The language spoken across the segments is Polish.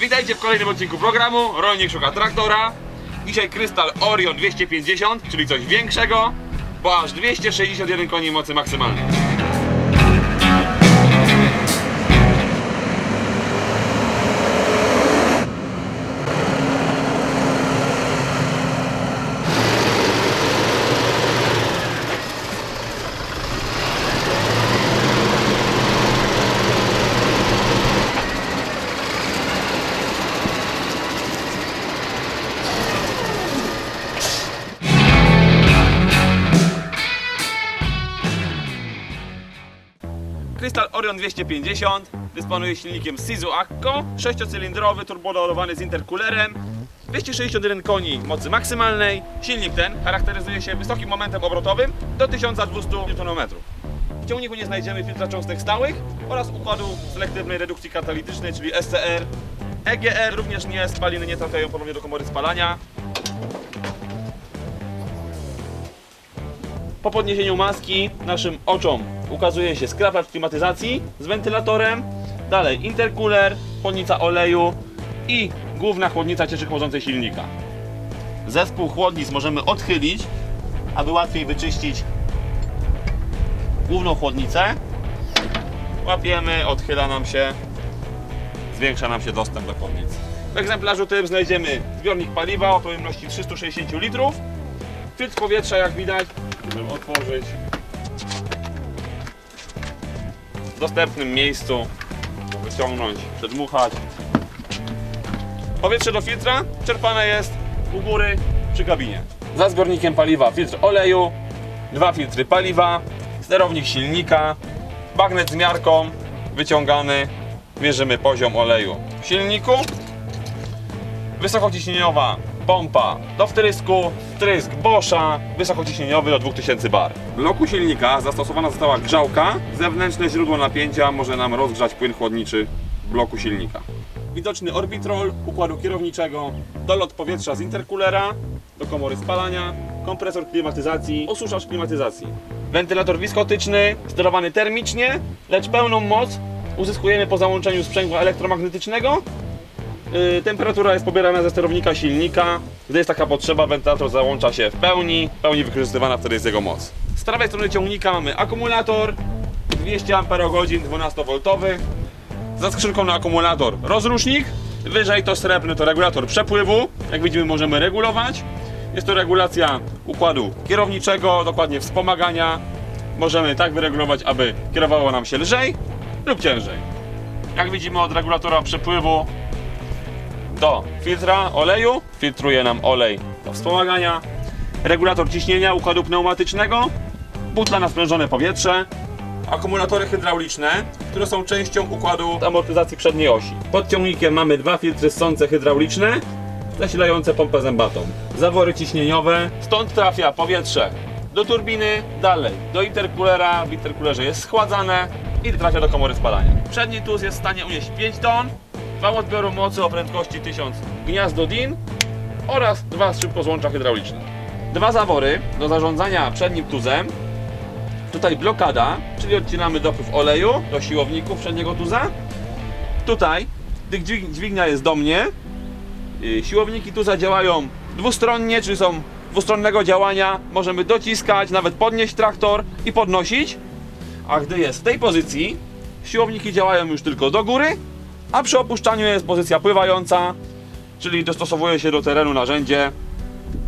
Witajcie w kolejnym odcinku programu Rolnik szuka traktora. Dzisiaj Krystal Orion 250, czyli coś większego, bo aż 261 koni mocy maksymalnej. Krystal Orion 250 dysponuje silnikiem Sizu Akko, 6-cylindrowy, turboładowany z intercoolerem, 261 koni mocy maksymalnej. Silnik ten charakteryzuje się wysokim momentem obrotowym do 1200 Nm. W ciągniku nie znajdziemy filtra cząstek stałych oraz układu selektywnej redukcji katalitycznej, czyli SCR. EGR również nie, spaliny nie trafiają ponownie do komory spalania. Po podniesieniu maski naszym oczom ukazuje się skrapacz klimatyzacji z wentylatorem, dalej intercooler, chłodnica oleju i główna chłodnica cieczy chłodzącej silnika. Zespół chłodnic możemy odchylić, aby łatwiej wyczyścić główną chłodnicę. Łapiemy, odchyla nam się, zwiększa nam się dostęp do chłodnicy. W egzemplarzu tym znajdziemy zbiornik paliwa o pojemności 360 litrów, filtr powietrza jak widać, żeby otworzyć w dostępnym miejscu, wyciągnąć, przedmuchać. Powietrze do filtra czerpane jest u góry przy kabinie. Za zbiornikiem paliwa filtr oleju, dwa filtry paliwa, sterownik silnika, bagnet z miarką, wyciągany, mierzymy poziom oleju w silniku, wysokociśnieniowa pompa do wtrysku, wtrysk Boscha, wysokociśnieniowy do 2000 bar. W bloku silnika zastosowana została grzałka, zewnętrzne źródło napięcia może nam rozgrzać płyn chłodniczy bloku silnika. Widoczny orbitrol układu kierowniczego, dolot powietrza z intercoolera do komory spalania, kompresor klimatyzacji, osuszacz klimatyzacji. Wentylator wiskotyczny, sterowany termicznie, lecz pełną moc uzyskujemy po załączeniu sprzęgła elektromagnetycznego temperatura jest pobierana ze sterownika silnika. Gdy jest taka potrzeba, wentylator załącza się w pełni. W pełni wykorzystywana wtedy jest jego moc. Z prawej strony ciągnika mamy akumulator 200 Ah 12V. Za skrzynką na akumulator rozrusznik. Wyżej to srebrny to regulator przepływu. Jak widzimy możemy regulować. Jest to regulacja układu kierowniczego, dokładnie wspomagania. Możemy tak wyregulować, aby kierowało nam się lżej lub ciężej. Jak widzimy od regulatora przepływu do filtra oleju. Filtruje nam olej do wspomagania. Regulator ciśnienia układu pneumatycznego. Butla na sprężone powietrze. Akumulatory hydrauliczne, które są częścią układu amortyzacji przedniej osi. Pod ciągnikiem mamy dwa filtry ssące hydrauliczne, zasilające pompę zębatą. Zawory ciśnieniowe, stąd trafia powietrze do turbiny, dalej do intercoolera, w intercoolerze jest schładzane i trafia do komory spalania. Przedni tuz jest w stanie unieść 5 ton, wał odbioru mocy o prędkości 1000 gniazdo DIN oraz dwa szybkozłącza hydrauliczne. Dwa zawory do zarządzania przednim tuzem. Tutaj blokada, czyli odcinamy dopływ oleju do siłowników przedniego tuza. Tutaj, gdy dźwig- dźwignia jest do mnie, yy, siłowniki tuza działają dwustronnie, czyli są dwustronnego działania. Możemy dociskać, nawet podnieść traktor i podnosić. A gdy jest w tej pozycji, siłowniki działają już tylko do góry, a przy opuszczaniu jest pozycja pływająca, czyli dostosowuje się do terenu narzędzie.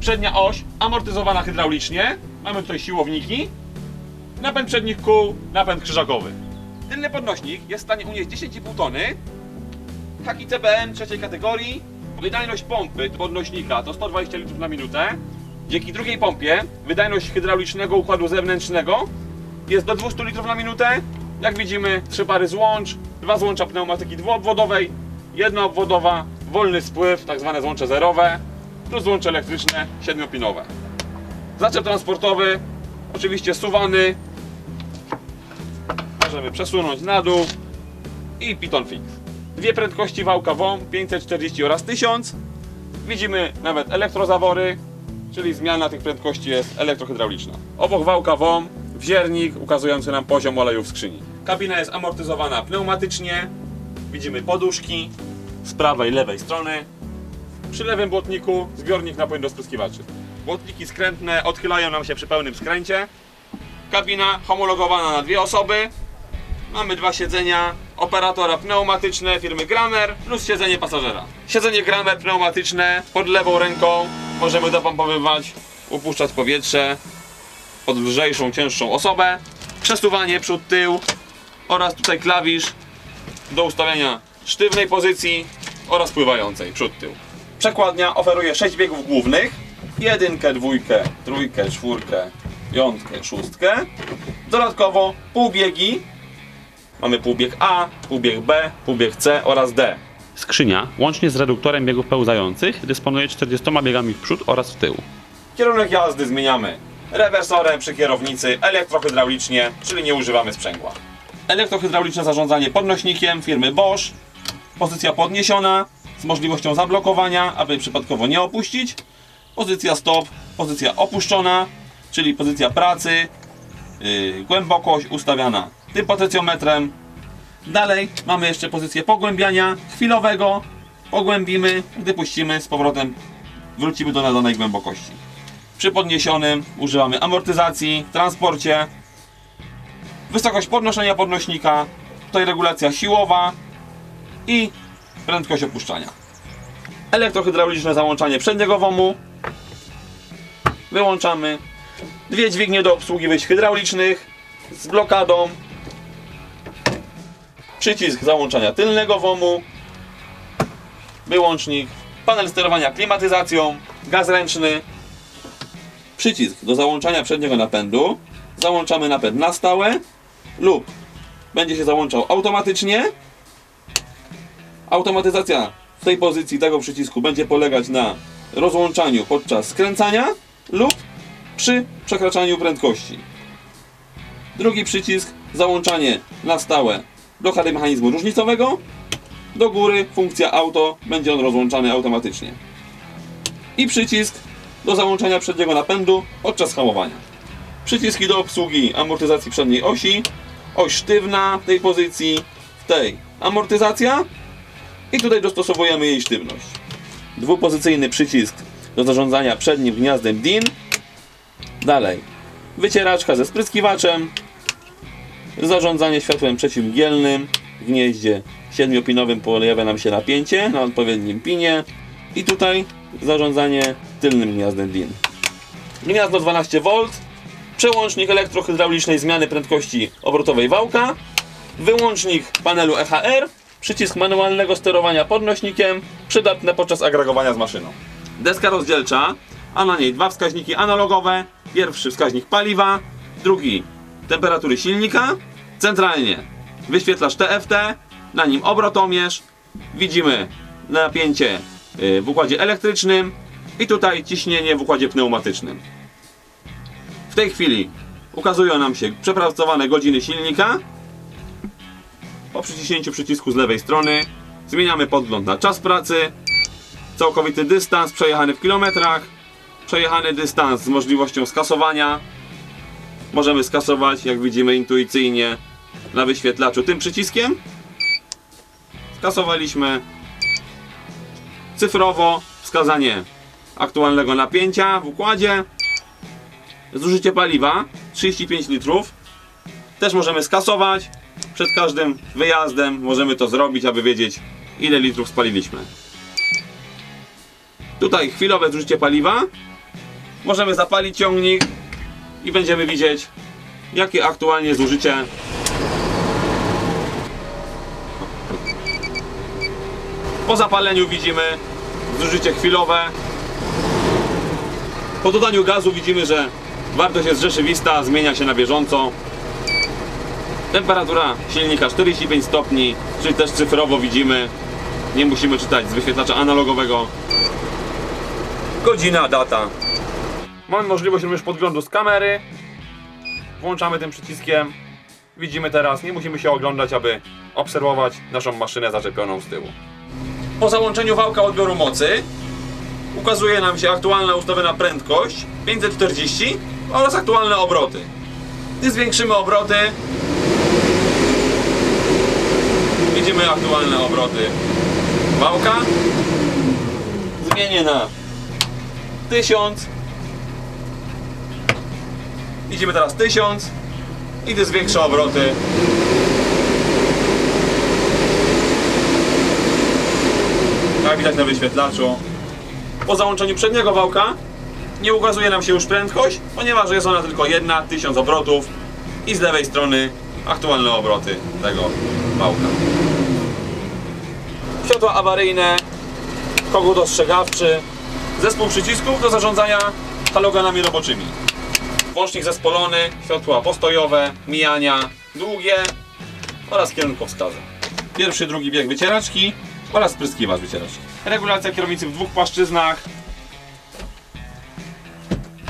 Przednia oś amortyzowana hydraulicznie. Mamy tutaj siłowniki. Napęd przednich kół, napęd krzyżakowy. Tylny podnośnik jest w stanie unieść 10,5 tony. Haki CBM trzeciej kategorii. Wydajność pompy podnośnika to 120 litrów na minutę. Dzięki drugiej pompie wydajność hydraulicznego układu zewnętrznego jest do 200 litrów na minutę. Jak widzimy, trzy pary złącz, dwa złącza pneumatyki dwuobwodowej, jedna obwodowa, wolny spływ, tak zwane złącze zerowe, plus złącze elektryczne, siedmiopinowe. Zaczep transportowy, oczywiście suwany. Możemy przesunąć na dół i piton fix. Dwie prędkości wałka WOM 540 oraz 1000. Widzimy nawet elektrozawory, czyli zmiana tych prędkości jest elektrohydrauliczna. Obok wałka WOM wziernik ukazujący nam poziom oleju w skrzyni. Kabina jest amortyzowana pneumatycznie. Widzimy poduszki. z prawej i lewej strony. Przy lewym błotniku zbiornik na płyn do spryskiwaczy. Błotniki skrętne odchylają nam się przy pełnym skręcie. Kabina homologowana na dwie osoby. Mamy dwa siedzenia operatora pneumatyczne firmy Gramer plus siedzenie pasażera. Siedzenie Gramer pneumatyczne pod lewą ręką możemy dopompowywać, upuszczać powietrze pod lżejszą, cięższą osobę. Przesuwanie przód, tył oraz tutaj klawisz do ustawienia sztywnej pozycji oraz pływającej przód, tył. Przekładnia oferuje 6 biegów głównych. Jedynkę, dwójkę, trójkę, czwórkę, piątkę, szóstkę. Dodatkowo półbiegi Mamy półbieg A, półbieg B, półbieg C oraz D. Skrzynia, łącznie z reduktorem biegów pełzających, dysponuje 40 biegami w przód oraz w tył. Kierunek jazdy zmieniamy rewersorem przy kierownicy, elektrohydraulicznie, czyli nie używamy sprzęgła. Elektrohydrauliczne zarządzanie podnośnikiem firmy Bosch. Pozycja podniesiona z możliwością zablokowania, aby przypadkowo nie opuścić. Pozycja stop, pozycja opuszczona, czyli pozycja pracy, yy, głębokość ustawiana tym potencjometrem. Dalej mamy jeszcze pozycję pogłębiania chwilowego. Pogłębimy, gdy puścimy z powrotem wrócimy do nadanej głębokości. Przy podniesionym używamy amortyzacji, transporcie. Wysokość podnoszenia podnośnika, tutaj regulacja siłowa i prędkość opuszczania. Elektrohydrauliczne załączanie przedniego WOMu. Wyłączamy. Dwie dźwignie do obsługi wyjść hydraulicznych z blokadą. Przycisk załączania tylnego WOMu. Wyłącznik. Panel sterowania klimatyzacją. Gaz ręczny. Przycisk do załączania przedniego napędu. Załączamy napęd na stałe lub będzie się załączał automatycznie. Automatyzacja w tej pozycji tego przycisku będzie polegać na rozłączaniu podczas skręcania lub przy przekraczaniu prędkości. Drugi przycisk załączanie na stałe blokady mechanizmu różnicowego. Do góry funkcja auto będzie on rozłączany automatycznie. I przycisk do załączania przedniego napędu podczas hamowania. Przyciski do obsługi amortyzacji przedniej osi. Oś sztywna w tej pozycji, w tej amortyzacja. I tutaj dostosowujemy jej sztywność. Dwupozycyjny przycisk do zarządzania przednim gniazdem DIN. Dalej. Wycieraczka ze spryskiwaczem. Zarządzanie światłem przeciwmgielnym. W gnieździe siedmiopinowym pojawia nam się napięcie na odpowiednim pinie. I tutaj zarządzanie tylnym gniazdem DIN. Gniazdo 12V. Przełącznik elektrohydraulicznej zmiany prędkości obrotowej wałka. Wyłącznik panelu EHR. Przycisk manualnego sterowania podnośnikiem. Przydatne podczas agregowania z maszyną. Deska rozdzielcza, a na niej dwa wskaźniki analogowe. Pierwszy wskaźnik paliwa, drugi temperatury silnika. Centralnie wyświetlacz TFT, na nim obrotomierz. Widzimy napięcie y, w układzie elektrycznym i tutaj ciśnienie w układzie pneumatycznym. Tej chwili ukazują nam się przepracowane godziny silnika. Po przyciśnięciu przycisku z lewej strony zmieniamy podgląd na czas pracy, całkowity dystans przejechany w kilometrach, przejechany dystans z możliwością skasowania. Możemy skasować, jak widzimy intuicyjnie, na wyświetlaczu tym przyciskiem. Skasowaliśmy cyfrowo wskazanie aktualnego napięcia w układzie. Zużycie paliwa 35 litrów. Też możemy skasować. Przed każdym wyjazdem możemy to zrobić, aby wiedzieć ile litrów spaliliśmy. Tutaj chwilowe zużycie paliwa. Możemy zapalić ciągnik i będziemy widzieć jakie aktualnie zużycie Po zapaleniu widzimy zużycie chwilowe. Po dodaniu gazu widzimy, że wartość jest rzeczywista, zmienia się na bieżąco. Temperatura silnika 45 stopni, czyli też cyfrowo widzimy. Nie musimy czytać z wyświetlacza analogowego. Godzina, data. Mamy możliwość również podglądu z kamery. Włączamy tym przyciskiem. Widzimy teraz, nie musimy się oglądać, aby obserwować naszą maszynę zaczepioną z tyłu. Po załączeniu wałka odbioru mocy ukazuje nam się aktualna ustawiona prędkość 540 oraz aktualne obroty. Gdy zwiększymy obroty, widzimy aktualne obroty Wałka zmienię na 1000. Idziemy teraz 1000 i gdy zwiększę obroty. Jak widać na wyświetlaczu, po załączeniu przedniego wałka nie ukazuje nam się już prędkość, ponieważ jest ona tylko jedna, 1000 obrotów i z lewej strony aktualne obroty tego wałka. Światła awaryjne, kogut ostrzegawczy, zespół przycisków do zarządzania halogenami roboczymi. Włącznik zespolony, światła postojowe, mijania, długie oraz kierunkowskazy. Pierwszy, drugi bieg wycieraczki oraz spryskiwacz wycieraczki. Regulacja kierownicy w dwóch płaszczyznach.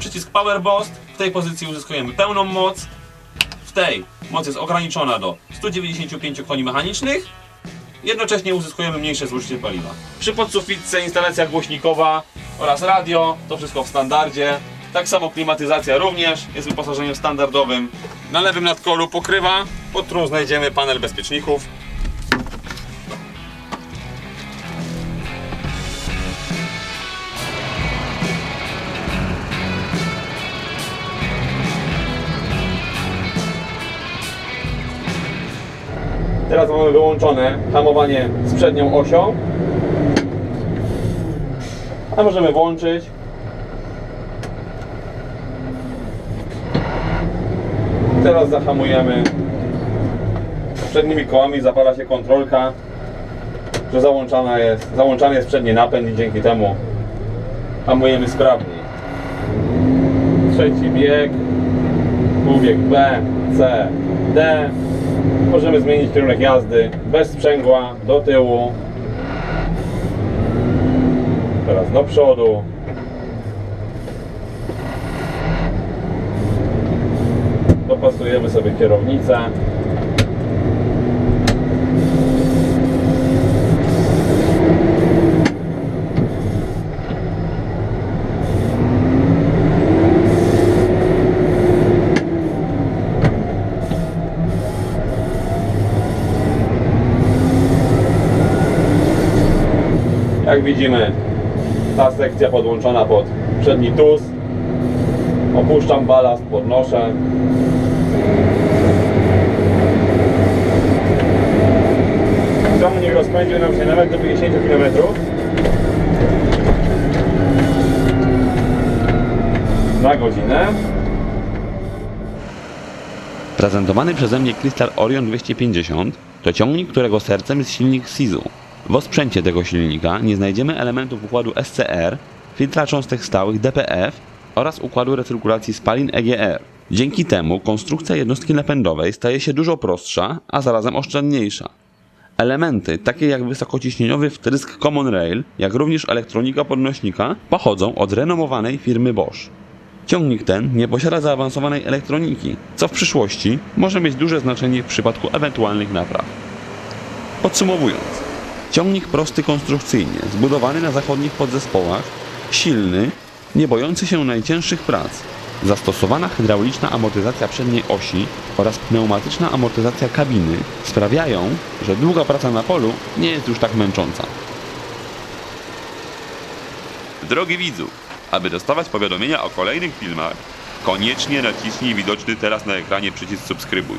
Przycisk Power Boost. W tej pozycji uzyskujemy pełną moc. W tej moc jest ograniczona do 195 koni mechanicznych. Jednocześnie uzyskujemy mniejsze zużycie paliwa. Przy podsufitce instalacja głośnikowa oraz radio, to wszystko w standardzie. Tak samo klimatyzacja również jest wyposażeniem standardowym. Na lewym nadkolu pokrywa, pod którą znajdziemy panel bezpieczników. Teraz mamy wyłączone hamowanie z przednią osią. A możemy włączyć. Teraz zahamujemy. Przednimi kołami zapala się kontrolka, że załączana jest, załączany jest przedni napęd i dzięki temu hamujemy sprawniej. Trzeci bieg, półbieg B, C, D. Możemy zmienić kierunek jazdy bez sprzęgła, do tyłu. Teraz do przodu. Dopasujemy sobie kierownicę. Jak widzimy, ta sekcja podłączona pod przedni tuz. Opuszczam balast, podnoszę. Ciągnik rozpędził nam się nawet do 50 km. Na godzinę. Prezentowany przeze mnie Crystal Orion 250 to ciągnik, którego sercem jest silnik Sizu. W osprzęcie tego silnika nie znajdziemy elementów układu SCR, filtra cząstek stałych DPF oraz układu recyrkulacji spalin EGR. Dzięki temu konstrukcja jednostki napędowej staje się dużo prostsza, a zarazem oszczędniejsza. Elementy, takie jak wysokociśnieniowy wtrysk Common Rail, jak również elektronika podnośnika, pochodzą od renomowanej firmy Bosch. Ciągnik ten nie posiada zaawansowanej elektroniki, co w przyszłości może mieć duże znaczenie w przypadku ewentualnych napraw. Podsumowując, ciągnik prosty konstrukcyjnie, zbudowany na zachodnich podzespołach, silny, nie bojący się najcięższych prac, zastosowana hydrauliczna amortyzacja przedniej osi oraz pneumatyczna amortyzacja kabiny sprawiają, że długa praca na polu nie jest już tak męcząca. Drogi widzu, aby dostawać powiadomienia o kolejnych filmach, koniecznie naciśnij widoczny teraz na ekranie przycisk subskrybuj.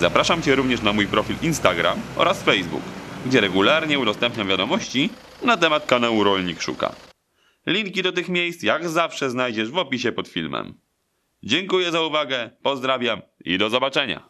Zapraszam Cię również na mój profil Instagram oraz Facebook, gdzie regularnie udostępniam wiadomości na temat kanału Rolnik Szuka. Linki do tych miejsc jak zawsze znajdziesz w opisie pod filmem. Dziękuję za uwagę, pozdrawiam i do zobaczenia.